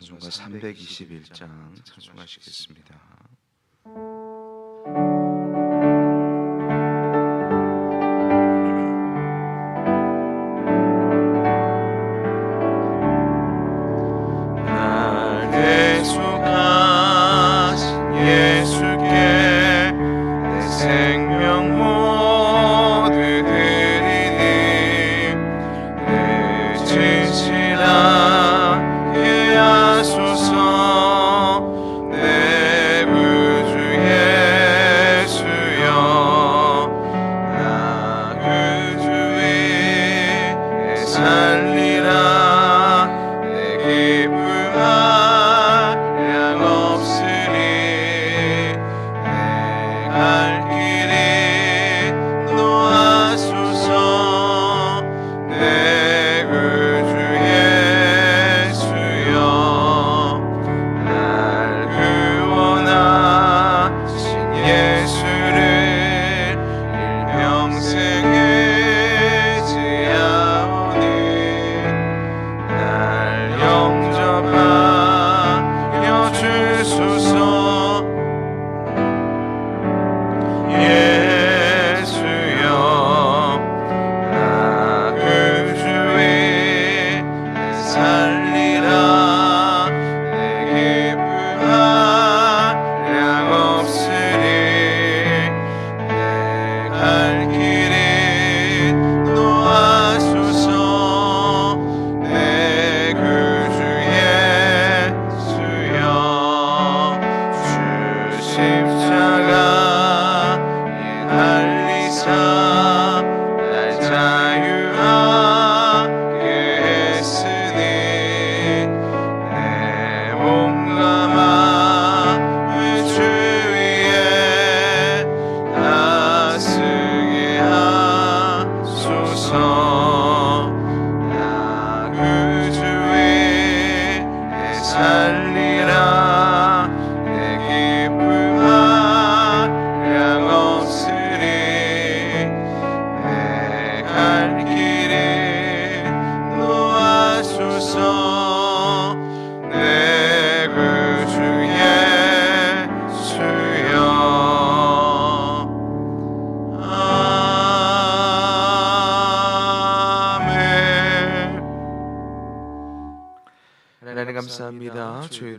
찬송가 321장 찬송하시겠습니다.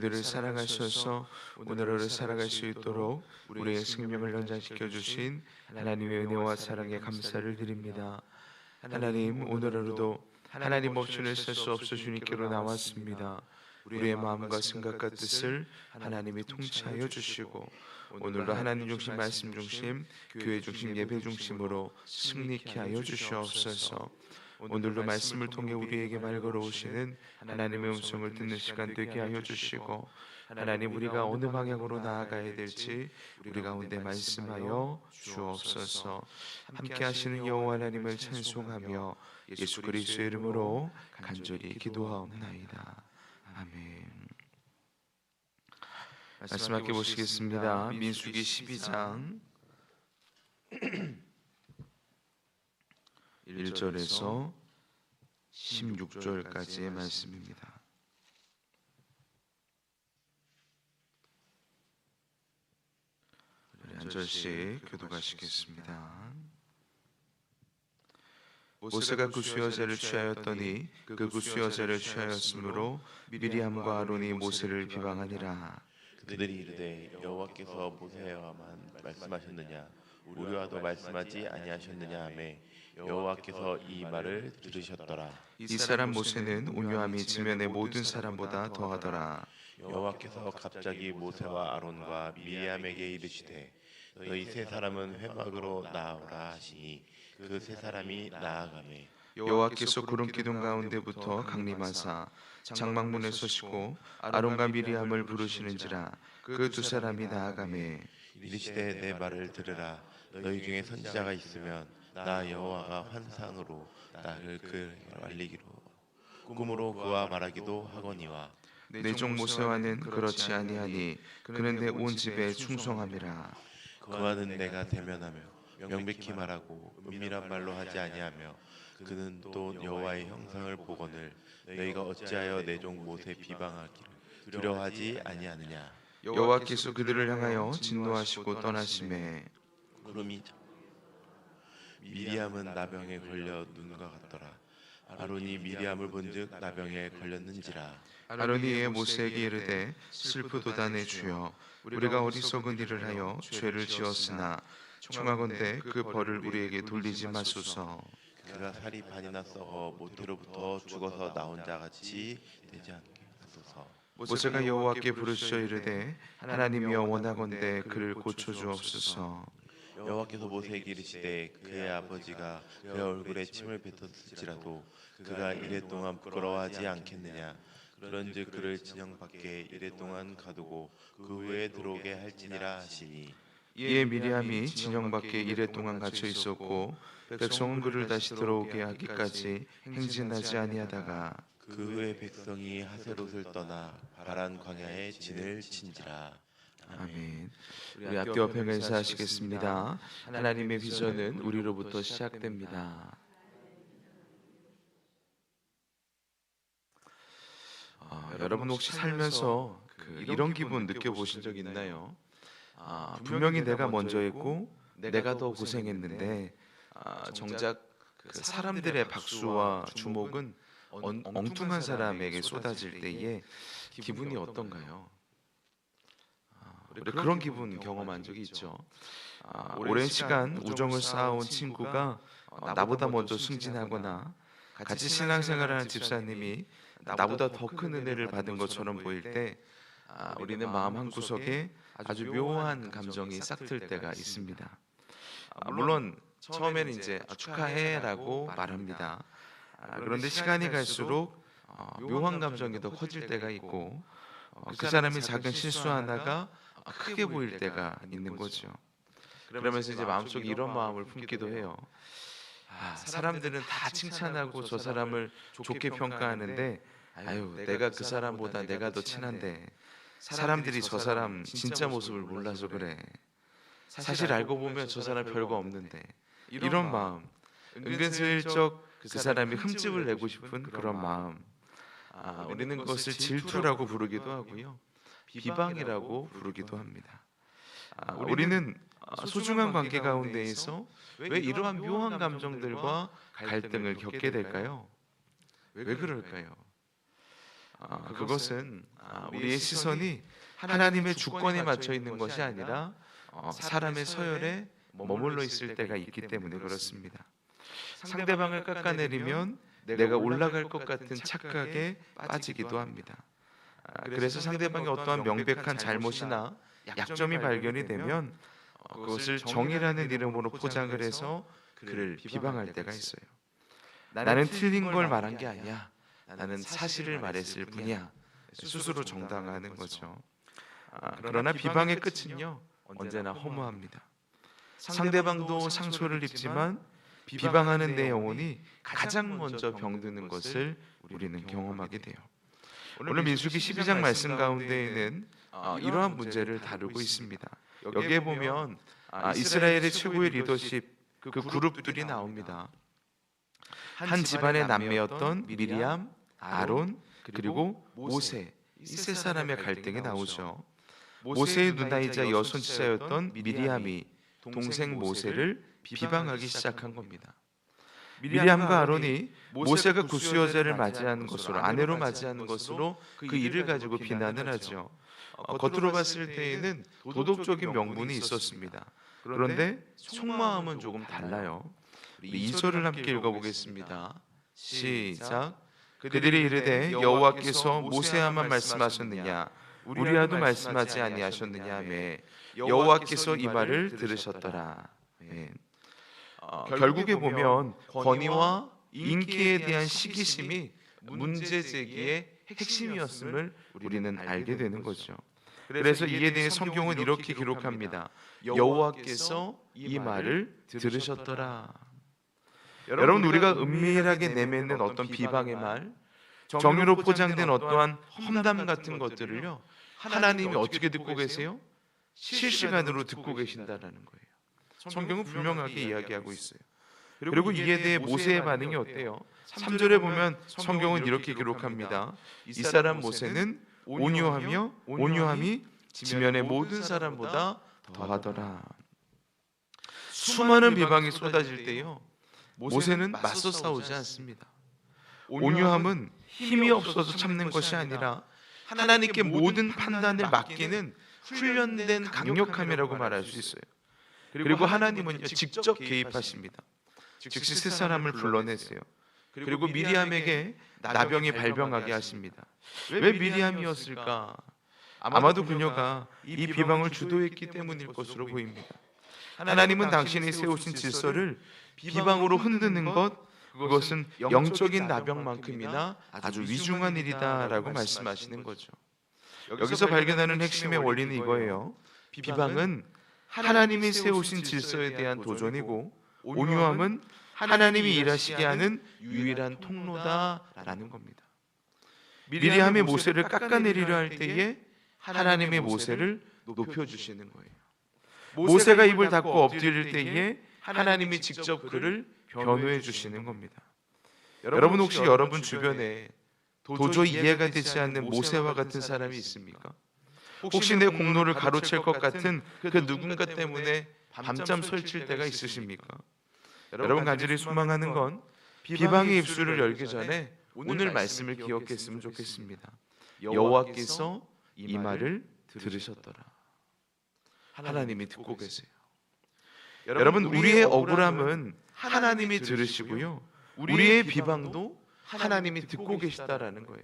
저희들을 사랑하셔서 오늘 하루 살아갈 수 있도록 우리의 생명을 연장시켜 주신 하나님의 은혜와 사랑에 감사를 드립니다. 하나님 오늘 하루도 하나님 없이는 살 수 없어 주님께로 나왔습니다. 우리의 마음과 생각과 뜻을 하나님이 통치하여 주시고 오늘도 하나님 중심 말씀 중심 교회 중심 예배 중심으로 승리케 하여 주시옵소서. 오늘도 말씀을 통해 우리에게 말 걸어오시는 하나님의 음성을 듣는 시간 되게 하여 주시고 하나님 우리가 어느 방향으로 나아가야 될지 우리 가운데 말씀하여 주옵소서. 함께 하시는 여호와 하나님을 찬송하며 예수 그리스도의 이름으로 간절히 기도하옵나이다. 아멘 말씀 함께 보시겠습니다. 민수기 12장 1절에서 16절까지의 말씀입니다. 우리 한 절씩 교도하시겠습니다. 모세가 그 수여자를 취하였더니 그 구수여자를 취하였으므로 미리암과 아론이 모세를 비방하니라. 그들이 이르되 여호와께서 모세와만 말씀하셨느냐 우리와도 말씀하지 아니하셨느냐 하매 여호와께서 이 말을 들으셨더라. 이 사람 모세는 온유함이 지면의 모든 사람보다 더하더라. 여호와께서 갑자기 모세와 아론과 미리암에게 이르시되 너희 세 사람은 회막으로 나아오라 하시니 그 세 사람이 나아가매. 여호와께서 구름 기둥 가운데부터 강림하사 장막문에 서시고 아론과 미리암을 부르시는지라 그 두 사람이 나아가매. 이르시되 내 말을 들으라 너희 중에 선지자가 있으면 나 여호와가 환상으로 나를 그 알리기로 꿈으로 그와 말하기도 하거니와 내종 모세와는 그렇지 아니하니 그는 내 온 집에 충성함이라. 그와는 내가 대면하며 명백히 말하고 은밀한 말로 하지 아니하며 그는 또 여호와의 형상을 보거늘 너희가 어찌하여 내종 모세 비방하기를 두려워하지 아니하느냐? 여호와께서 그들을 향하여 진노하시고 떠나심에 구름이 자- 미리암은 나병에 걸려 눈과 같더라. 아론이 미리암을 본즉 나병에 걸렸는지라. 아론이 모세에게 이르되 슬프도다 내 주여 우리가 어리석은 일을 하여 죄를 지었으나 청하건대 그 벌을 우리에게 돌리지 마소서. 그가 살이 반이나 썩어 모태로부터 죽어서 나온 자 같이 되지 않게 하소서. 모세가 여호와께 부르짖어 이르되 하나님이여 원하건대 그를 고쳐 주옵소서 여호와께서 모세에게 이르시되 그의 아버지가 그의 얼굴에 침을 뱉었을지라도 그가 이랫동안 부끄러워하지 않겠느냐? 그런즉 그를 진영 밖에 이랫동안 가두고 그 후에 들어오게 할지니라 하시니. 이에 미리암이 진영 밖에 이래 동안 갇혀 있었고 백성은 그를 다시 들어오게 하기까지 행진하지 아니하다가 그 후에 백성이 하세롯을 떠나 바란 광야에 진을 친지라 아멘. 우리 앞뒤와 평행사 하시겠습니다. 하나님의 비전은 우리로부터 시작됩니다. 아, 여러분 혹시 살면서 그 이런 기분 느껴보신 적 있나요? 아, 분명히 내가 먼저였고 내가 더 고생했는데 아, 정작 그 사람들의 박수와 주목은 엉, 엉뚱한 사람에게 쏟아질 때에 기분이 어떤가요? 우리 그런 기분 경험한 적이 있죠. 아, 오랜 시간 우정을 쌓아온 친구가 어, 나보다 먼저 승진하거나 같이 신앙생활하는 집사님이 나보다 더 큰 은혜를 받은 것처럼 보일 때 아, 우리는 마음 한 구석에 아주 묘한 감정이 싹틀 때가 있습니다. 아, 물론 처음에는 이제 아, 축하해라고 말합니다. 아, 그런데 시간이 갈수록 어, 묘한 감정이 더 커질 때가 있고 어, 그 사람이 작은 실수 하나가 크게 보일 때가 있는 거죠. 그러면서 이제 마음속에 이런 마음을 품기도 해요. 아, 사람들은 다 칭찬하고 저 사람을 좋게 평가하는데 아유 내가 그 사람보다 내가 더 친한데 사람들이 저 사람 진짜 모습을 몰라서 그래. 사실 알고 보면 저 사람 별거 없는데 이런 마음 은근슬쩍 그 사람이 흠집을 내고 싶은 그런 마음 아, 우리는 그것을 질투라고 부르기도 하고요 비방이라고 부르기도 합니다. 아, 우리는 아, 소중한 관계 가운데에서 왜 이러한 묘한 감정들과 갈등을 겪게 될까요? 왜 그럴까요? 아, 그것은 아, 우리의 시선이 하나님의 주권에 맞춰 있는 것이 아니라 어, 사람의 서열에 머물러 있을 때가 있기 때문에 그렇습니다. 상대방을 깎아내리면 내가 올라갈 것 같은 착각에 빠지기도 합니다. 아, 그래서 상대방의 어떠한 명백한 잘못이나 약점이 발견이 되면 어, 그것을 정의라는 이름으로 포장을 해서 그를 비방할 때가 있어요. 나는 틀린 걸 말한 게 아니야. 나는 사실을 말했을 뿐이야. 스스로 정당화하는 거죠. 아, 그러나 비방의 끝은요 언제나 허무합니다. 상대방도 상처를 입지만 비방하는 내 영혼이 가장 먼저 병드는 것을 우리는 경험하게 돼요. 오늘 민수기 12장 말씀 가운데에는 아, 이러한 문제를 다루고 있습니다. 여기에 보면 아, 이스라엘의 최고의 리더십 그 그룹들이 나옵니다. 한 집안의 남매였던 미리암, 아론 그리고 모세 이 세 사람의 갈등이 나오죠. 모세의 누나이자 여손지자였던 미리암이 동생 모세를 비방하기 시작한 겁니다. 미리암과 아론이 모세가 구수 여자를 맞이하는 것으로 아내로 맞이하는 것으로 그 일을 가지고 비난을 하죠. 어, 겉으로 봤을 때에는 도덕적인 명분이 있었습니다. 그런데 속마음은 조금 달라요. 우리 2절을 함께 읽어보겠습니다. 시작. 그들이 이르되 여호와께서 모세야만 말씀하셨느냐 우리와도 말씀하지 아니하셨느냐 하매 여호와께서 이 말을 들으셨더라. 아멘. 어, 결국에 보면 권위와 인기에 대한 시기심이 문제 제기의 핵심이었음을 우리는 알게 되는 거죠. 그래서 이에 대해 성경은 이렇게 기록합니다. 여호와께서 이 말을 들으셨더라. 여러분 우리가 은밀하게 내뱉는 어떤 비방의 말, 정의로 포장된 어떠한 험담 같은 것들을요 하나님이 어떻게 듣고 계세요? 실시간으로 듣고 계신다라는 거예요. 성경은 분명하게 이야기하고 있어요. 그리고 이에 대해 모세의 반응이 어때요? 3절에 보면 성경은 이렇게 기록합니다. 이 사람 모세는 온유하며 온유함이 지면의 모든 사람보다 더하더라. 수많은 비방이 쏟아질 때요. 모세는 맞서 싸우지 않습니다. 온유함은 힘이 없어서 참는 것이 아니라 하나님께 모든 판단을 맡기는 훈련된 강력함이라고 말할 수 있어요. 그리고 하나님은요 직접 개입하십니다. 즉시 세 사람을 불러내세요. 그리고 미리암에게 나병이 발병하게 하십니다. 왜 미리암이었을까? 아마도 그녀가 이 비방을 주도했기 때문일 것으로 보입니다. 하나님은 당신이 세우신 질서를 비방으로 흔드는 것 그것은 영적인 나병만큼이나 아주 위중한 일이다라고 말씀하시는 거죠. 여기서 발견하는 핵심의 원리는 이거예요. 비방은 하나님이 세우신 질서에 대한 도전이고 온유함은 하나님이 일하시게 하는 유일한 통로다라는 겁니다. 미리암의 모세를 깎아내리려 할 때에 하나님의 모세를 높여 주시는 거예요. 모세가 입을 닫고 엎드릴 때에 하나님이 직접 그를 변호해 주시는 겁니다. 여러분 혹시 여러분 주변에 도저히 이해가 되지 않는 모세와 같은 사람이 있습니까? 혹시 내 공로를 가로챌 것 같은 그 누군가 때문에 밤잠 설칠 때가 있으십니까? 여러분 간절히 소망하는 건 비방의 입술을 열기 전에 오늘 말씀을 기억했으면 좋겠습니다. 여호와께서 이 말을 들으셨더라. 하나님이 듣고 계세요. 여러분 우리의 억울함은 하나님이 들으시고요. 우리의 비방도 하나님이 듣고 계시다라는 거예요.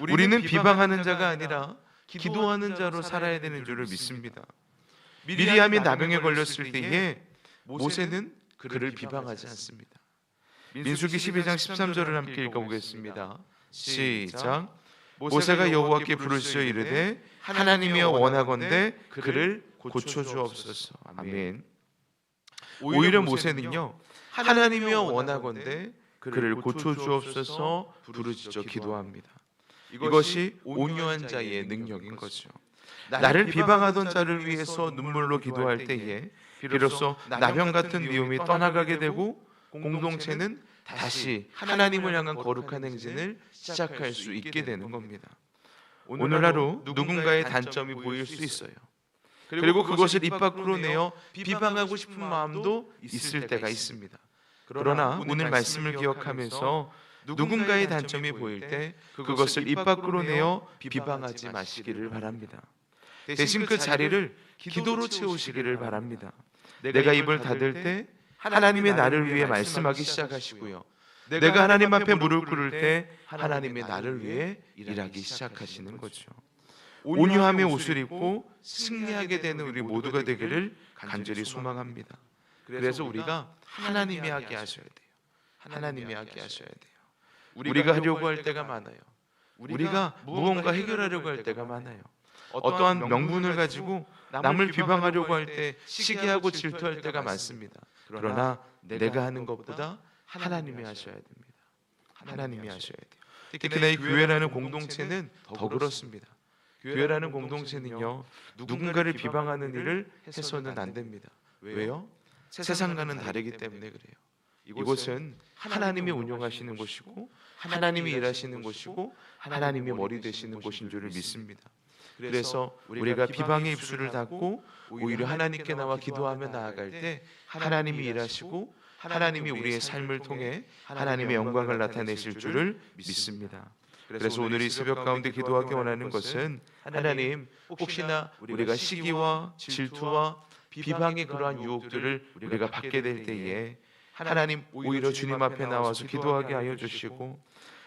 우리는 비방하는 자가 아니라 기도하는 자로 살아야 되는 줄을 믿습니다. 미리암이 나병에 걸렸을 때에 모세는 그를 비방하지 않습니다. 민수기 12장 13절을 함께 읽어보겠습니다. 시작. 모세가 여호와께 부르시어 이르되 하나님이여 원하건대 그를 고쳐 주옵소서. 아멘. 오히려 모세는요 하나님이여 원하건대 그를 고쳐 주옵소서 부르짖어 기도합니다. 이것이 온유한 자의 능력인 거죠. 나를 비방하던 자를 위해서 눈물로 기도할 때에 비로소 나병 같은 미움이 떠나가게 되고 공동체는 다시 하나님을 향한 거룩한 행진을 시작할 수 있게 되는 겁니다. 오늘 하루 누군가의 단점이 보일 수 있어요. 그리고 그것을 입 밖으로 내어 비방하고 싶은 마음도 있을 때가 있습니다. 그러나 오늘 말씀을 기억하면서 누군가의 단점이 보일 때 그것을 입 밖으로 내어 비방하지 마시기를 바랍니다. 대신 그 자리를 기도로 채우시기를 바랍니다. 내가 입을 닫을 때 하나님의 나를 위해 말씀하기 시작하시고요. 내가 하나님 앞에 무릎 꿇을 때 하나님의 나를 위해 일하기 시작하시는 거죠. 온유함의 옷을 입고 승리하게 되는 우리 모두가 되기를 간절히 소망합니다. 그래서 우리가 하나님이 하게 하셔야 돼요. 하나님이 하게 하셔야 돼요. 우리가 하려고 할 때가 많아요. 우리가 무언가 해결하려고 할 때가 많아요. 어떠한 명분을 가지고 남을 비방하려고 할 때 시기하고 질투할 때가 많습니다. 그러나 내가 하는 것보다 하나님이 하셔야 됩니다. 하나님이 하셔야 돼요. 특히나 이 교회라는 공동체는 더 그렇습니다. 교회라는 공동체는요 누군가를 비방하는 일을 해서는 안 됩니다. 왜요? 세상과는 다르기 때문에 그래요. 이곳은 하나님이 운영하시는 곳이고 하나님이 일하시는 곳이고 하나님이 머리 되시는 곳인 줄을 믿습니다. 그래서 우리가 비방의 입술을 닫고 오히려 하나님께 나와 기도하며 나아갈 때 하나님이 일하시고 하나님이 우리의 삶을 통해 하나님의 영광을 나타내실 줄을 믿습니다. 그래서 오늘 이 새벽 가운데 기도하기 원하는 것은 하나님 혹시나 우리가 시기와 질투와 비방의 그러한 유혹들을 우리가 받게 될 때에 하나님 오히려 주님 앞에 나와서 기도하게 하여 주시고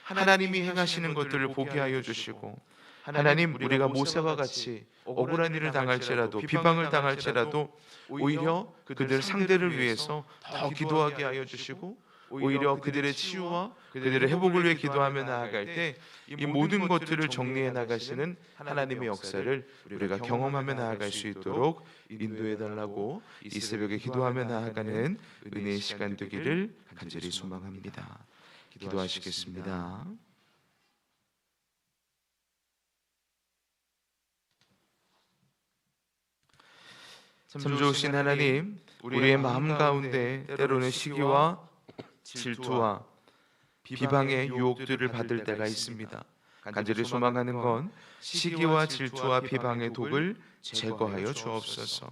하나님이 행하시는 것들을 보게 하여 주시고 하나님 우리가 모세와 같이 억울한 일을 당할지라도 비방을 당할지라도 오히려 그들 상대를 위해서 더 기도하게 하여 주시고 오히려 그들의 치유와 그들의 회복을 위해 기도하며 나아갈 때 이 모든 것들을 정리해 나가시는 하나님의 역사를 우리가 경험하며 나아갈 수 있도록 인도해 달라고 이 새벽에 기도하며 나아가는 은혜의 시간 되기를 간절히 소망합니다. 기도하시겠습니다. 참 좋으신 하나님, 우리의 마음 가운데 때로는 시기와 질투와 비방의 유혹들을 받을 때가 있습니다. 간절히 소망하는 건 시기와 질투와 비방의 독을 제거하여 주옵소서.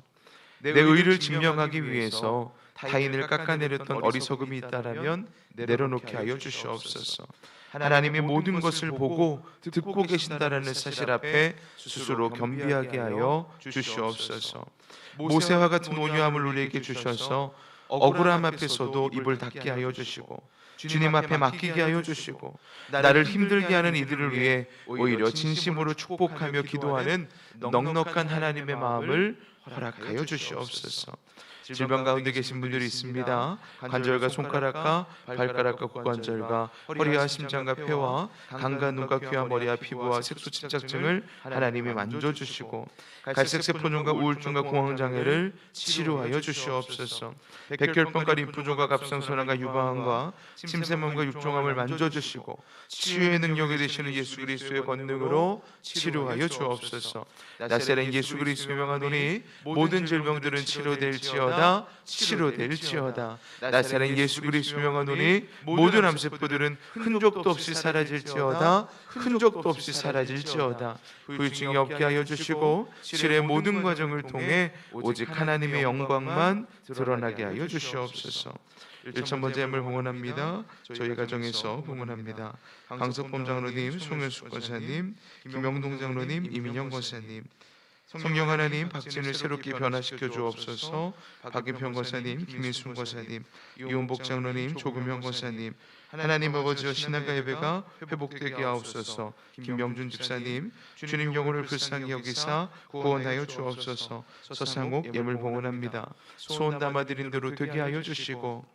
내 의를 증명하기 위해서 타인을 깎아내렸던 어리석음이 있다라면 내려놓게 하여 주시옵소서. 하나님이 모든 것을 보고 듣고 계신다라는 사실 앞에 스스로 겸비하게 하여 주시옵소서. 모세와 같은 온유함을 우리에게 주셔서 억울함 앞에서도 입을 닫게 하여 주시고 주님 앞에 맡기게 하여 주시고 나를 힘들게 하는 이들을 위해 오히려 진심으로 축복하며 기도하는 넉넉한 하나님의 마음을 허락하여 주시옵소서. 질병 가운데 계신 분들이 있습니다. 관절과 손가락과 발가락과 고관절과 허리와 심장과 폐와 간과 눈과 귀와 머리와 피부와 색소 침착증을 하나님이 만져 주시고 갈색 세포종과 우울증과 공황 장애를 치료하여 주시옵소서. 백혈병과 림프종과 갑상선암과 유방암과 침샘암과 육종암을 만져 주시고 치유의 능력이 되시는 예수 그리스도의 권능으로 치료하여 주옵소서. 나세렛 예수 그리스도 명하노니 모든 질병들은 치료될지어다 치료될지어다. 나사렛 예수 그리스도 명하노니 모든 암세포들은 흔적도 없이 사라질지어다. 흔적도 없이 사라질지어다. 후유증이 없게 하여 주시고 치료의 모든 과정을 통해 오직 하나님의 영광만 드러나게 하여 주시옵소서. 1천번째 엠을 봉헌합니다. 저희 가정에서 봉헌합니다. 강석범 장로님, 송현숙 권사님, 김영동 장로님, 이민영 권사님, 성령 하나님 박진을 새롭게 변화시켜 주옵소서. 박인평 권사님, 김인순 권사님, 이원복 장로님, 조금영 권사님, 하나님 아버지와 신앙과 예배가 회복되게 하옵소서. 김명준 집사님, 주님 영혼을 불쌍히 여기사 구원하여 주옵소서. 서상옥 예물 봉헌합니다. 소원 담아드린 대로 되게 하여 주시고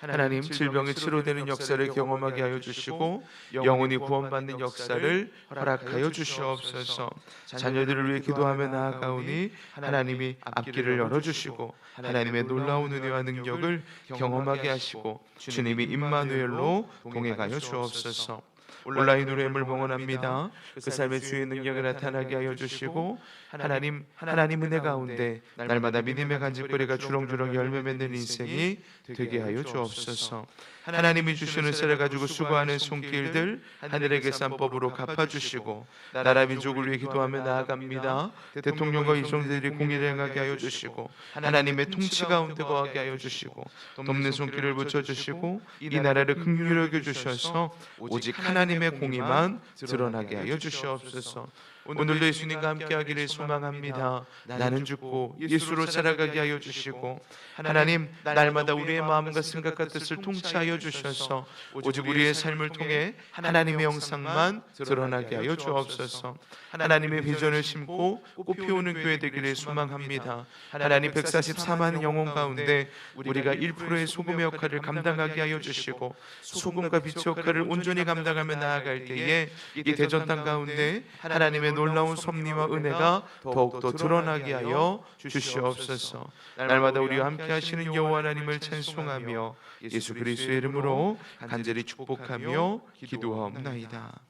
하나님 질병이 치료되는 역사를 경험하게 하여 주시고 영혼이 구원받는 역사를 허락하여 주시옵소서. 자녀들을 위해 기도하며 나아가오니 하나님이 앞길을 열어 주시고 하나님의 놀라운 은혜와 능력을 경험하게 하시고 주님이 임마누엘로 동행하여 주옵소서. 온라인으로 엠을 봉헌합니다. 그 삶의 주의 능력을 나타나게 하여 주시고 하나님 하나님 은혜 가운데 날마다 믿음의 간직거리가 주렁주렁 열매 맺는 인생이 되게 하여 주옵소서. 하나님이 주시는 쌀을 가지고 수고하는 손길들 하늘의 계산법으로 갚아주시고 나라 민족을 위해 기도하며 나아갑니다. 대통령과 이종들이 공의를 행하게 하여 주시고 하나님의 통치 가운데 거하게 하여 주시고 돕는 손길을 붙여주시고 이 나라를 긍휼히 여겨 주셔서 오직 하나님의 공의만 드러나게 하여 주시옵소서. 오늘도 예수님과 함께하기를 소망합니다. 나는 죽고 예수로 살아가게 하여 주시고 하나님 날마다 우리의 마음과 생각과 뜻을 통치하여 주셔서 오직 우리의 삶을 통해 하나님의 영상만 드러나게 하여 주옵소서. 하나님의 비전을 심고 꽃피우는 교회 되기를 소망합니다. 하나님 144만 영혼 가운데 우리가 1%의 소금의 역할을 감당하게 하여 주시고 소금과 빛의 역할을 온전히 감당하며 나아갈 때에 이 대전 땅 가운데 하나님의 놀라운 섭리와 은혜가 더욱더 드러나게 하여 주시옵소서. 날마다 우리와 함께 하시는 여호와 하나님을 찬송하며 예수 그리스도의 이름으로 간절히 축복하며 기도하옵나이다.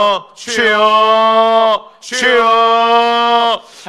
주여, 주여.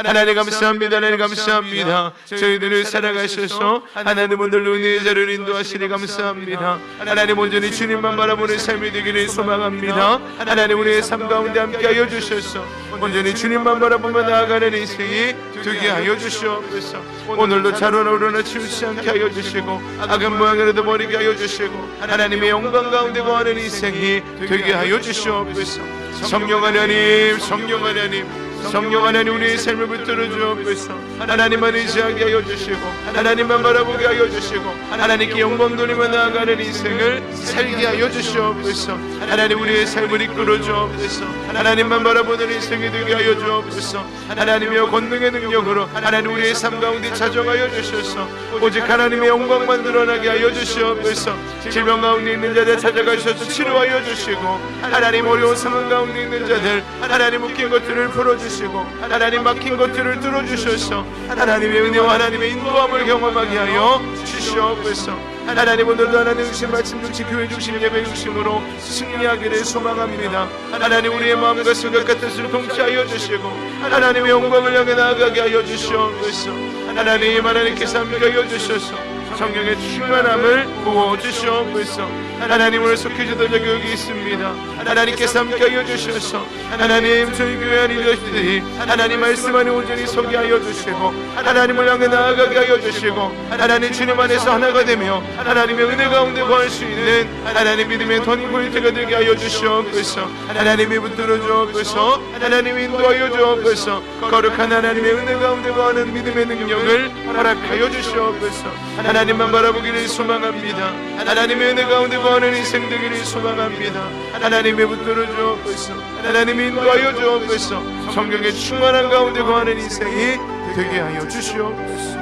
하나님 감사합니다. 하나님 감사합니다. 저희들을 살아가셔서 하나님 오늘 은혜의 자를 인도하시니 감사합니다. 하나님 온전히 주님만 바라보는 삶이 되기를 소망합니다. 하나님 우리의 삶 가운데 함께하여 주셔서 온전히 주님만 바라보며 나아가는 인생이 되게 하여 주시옵소서. 오늘도 자로나 우러나 치우치 않게 하여 주시고 악한 모양이라도 버리게 하여 주시고 하나님의 영광 가운데 거하는 인생이 되게 하여 주시옵소서. 성령 하나님, 성령 하나님. 성령 하나님 우리의 삶을 붙들어 주옵소서. 하나님만 의지하게 하여 주시고 하나님만 바라보게 하여 주시고 하나님께 영광 돌리며 나아가는 인생을 살게 하여 주시옵소서. 하나님 우리의 삶을 이끌어 주옵소서. 하나님만 바라보는 인생이 되게 하여 주옵소서. 하나님의 권능의 능력으로 하나님 우리의 삶 가운데 자정하여 주셔서. 오직 하나님의 영광만 드러나게 하여 주시옵소서. 질병 가운데 있는 자들 찾아가셔서 치료하여 주시고 하나님 어려운 상황 가운데 있는 자들 하나님 묶인 것들을 풀어주시고 하나님 막힌 것들을 뚫어주셔서 하나님의 은혜와 하나님의 인도함을 경험하게 하여 주시옵소서. 하나님 오늘도 하나님 중심 말씀 중심 교회 중심 예배 중심으로 승리하기를 소망합니다. 하나님 우리의 마음과 생각과 뜻을 동치하여 주시고 하나님의 영광을 향해 나아가게 하여 주시옵소서. 하나님 하나님께서 함께 하여 주셔서 성령의 충만함을 부어 주시옵소서 하나님을 속해주던 여기 있습니다. 하나님께서 함께 하여 주셔서. 하나님 저희 교회 안에 이르시되 하나님 말씀 안에 온전히 서게 하여 주시고 하나님을 향해 나아가게 하여 주시고 하나님 주님 안에서 하나가 되며 하나님의 은혜 가운데 거할 수 있는 하나님 믿음의 터닝 포인트가 되게 하여 주시옵소서. 하나님이 붙들어 주옵소서. 하나님이 인도하여 주옵소서. 거룩한 하나님의 은혜 가운데 거하는 믿음의 능력을 허락하여 주시옵소서. 하나님만 바라보기를 소망합니다. 하나님의 은혜 가운데 거하 는 인생 되기를 소망합니다. 하나님의 붙들어 주옵소서. 하나님이 인도하여 주옵소서. 성경의 충만한 가운데 거하는 인생이 되게 하여 주시옵소서